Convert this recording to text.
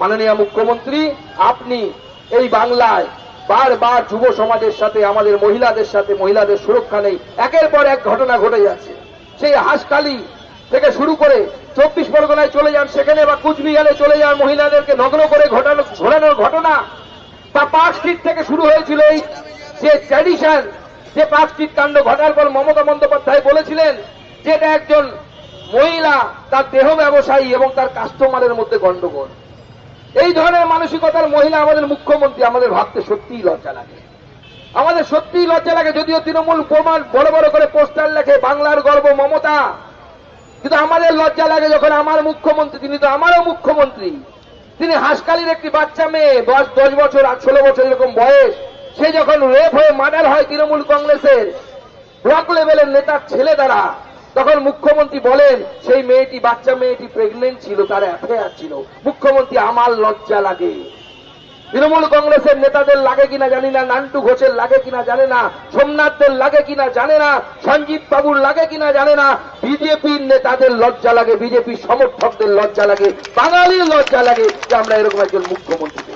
মাননীয় মুখ্যমন্ত্রী, আপনি এই বাংলায় বারবার যুব সমাজের সাথে, আমাদের মহিলাদের সাথে, মহিলাদের সুরক্ষা নেই। একের পর এক ঘটনা ঘটে যাচ্ছে। সেই হাসকালি থেকে শুরু করে চব্বিশ পরগনায় চলে যান, সেখানে বা কুচবিহারে চলে যান, মহিলাদেরকে নগ্ন করে ঘটানো, ঘোরানোর ঘটনা। তা পার্ক স্ট্রিট থেকে শুরু হয়েছিল এই যে ট্র্যাডিশন যে পার্ক স্ট্রিট কাণ্ড ঘটার পর মমতা বন্দ্যোপাধ্যায় বলেছিলেন যে এটা একজন মহিলা, তার দেহ ব্যবসায়ী এবং তার কাস্টমারের মধ্যে গন্ডগোল এই ধরনের মানসিকতার মহিলা আমাদের মুখ্যমন্ত্রী, আমাদের ভাবতে সত্যিই লজ্জা লাগে। আমাদের সত্যিই লজ্জা লাগে, যদিও তৃণমূল প্রমাণ বড় বড় করে পোস্টার লেখে, বাংলার গর্ব, মমতা। কিন্তু আমাদের লজ্জা লাগে যখন আমার মুখ্যমন্ত্রী, তিনি তো আমারও মুখ্যমন্ত্রী। তিনি হাসকালির একটি বাচ্চা মেয়ে, বয়স দশ বছর আর ষোলো বছর এরকম বয়স। সে যখন রেপ হয়ে মার্ডার হয় তৃণমূল কংগ্রেসের ব্লক লেভেলের নেতার ছেলে দ্বারা তখন মুখ্যমন্ত্রী বলেন, সেই মেয়েটি, বাচ্চা মেয়েটি প্রেগনেন্ট ছিল, তার অ্যাফেয়ার ছিল মুখ্যমন্ত্রী, আমার লজ্জা লাগে তৃণমূল কংগ্রেসের নেতাদের লাগে কিনা জানি না, নান্টু ঘোষের লাগে কিনা জানে না সোমনাথদের লাগে কিনা জানে না, সঞ্জীব বাবুর লাগে কিনা জানে না, বিজেপির নেতাদের লজ্জা লাগে, বিজেপির সমর্থকদের লজ্জা লাগে, বাঙালির লজ্জা লাগে যে আমরা এরকম একজন মুখ্যমন্ত্রী।